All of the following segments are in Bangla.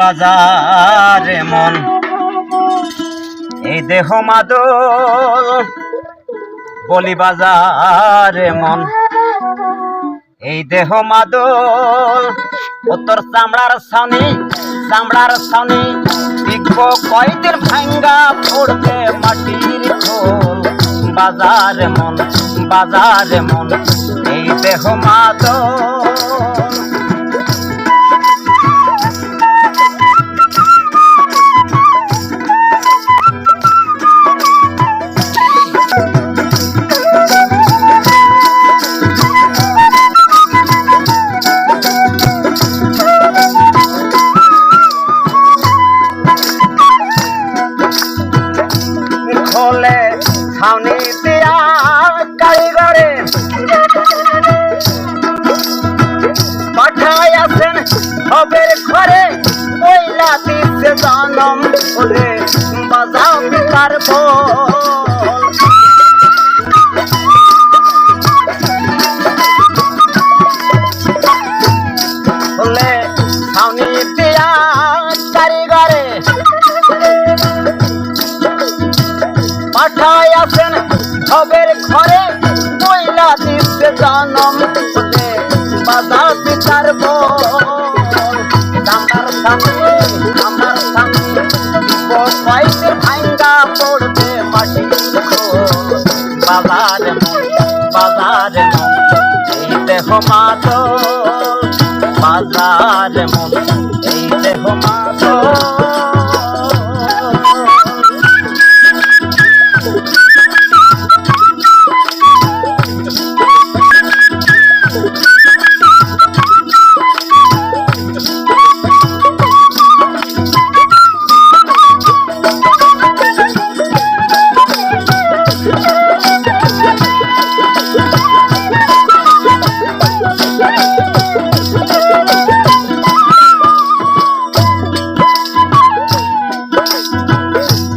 বাজারে মন। এই দেহ মাদল বলি বাজারে মন। এই দেহ মাদল উত্তর চামড়ার সানি চামড়ার সানি দেখব কয়দিন ভাঙ্গা পড়বে মাটির খোল। বাজারে মন বাজারে মন, এই দেহ মাদল পাঠাই আছেন হবের ঘরে কইলা দিচ্ছে জনম ওরে বাজাও পিতার বল খোলে ছাউনি দিয়া কারিগরে পাঠাই আছেন ভবের ঘরে জনম হলে বাধা পিতার আমার স্বামী আমার স্বামী কয়েকদিন ভাঙ্গা পড়বে খোল। বাজার বাজার দেহ মাদল বাজার মন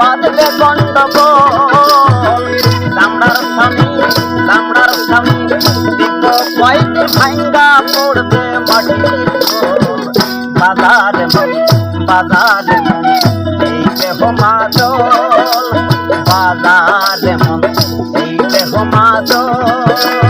বাঁধবে গণ্ডগোল চামড়ার স্বামী চামড়ার স্বামী দিব্য কয়েকদিন ভাঙ্গা পড়বে মাটির। বাজারে বাজারে এই দেহ মাদল বাজারে এই দেহ মাদল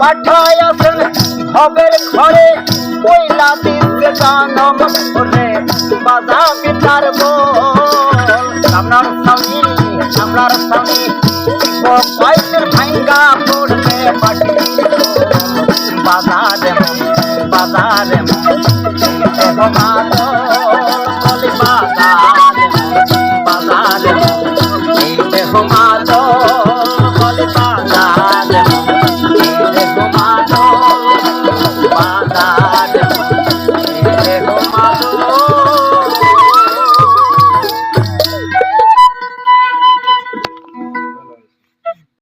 পাঠায় আসেন হবের ঘরে। পয়লা দিতে জনম করে বাধা পিঠার আপনার স্বামী আপনার স্বামী ও পাইলের ভাঙ্গা পড়বে মাটি বাধা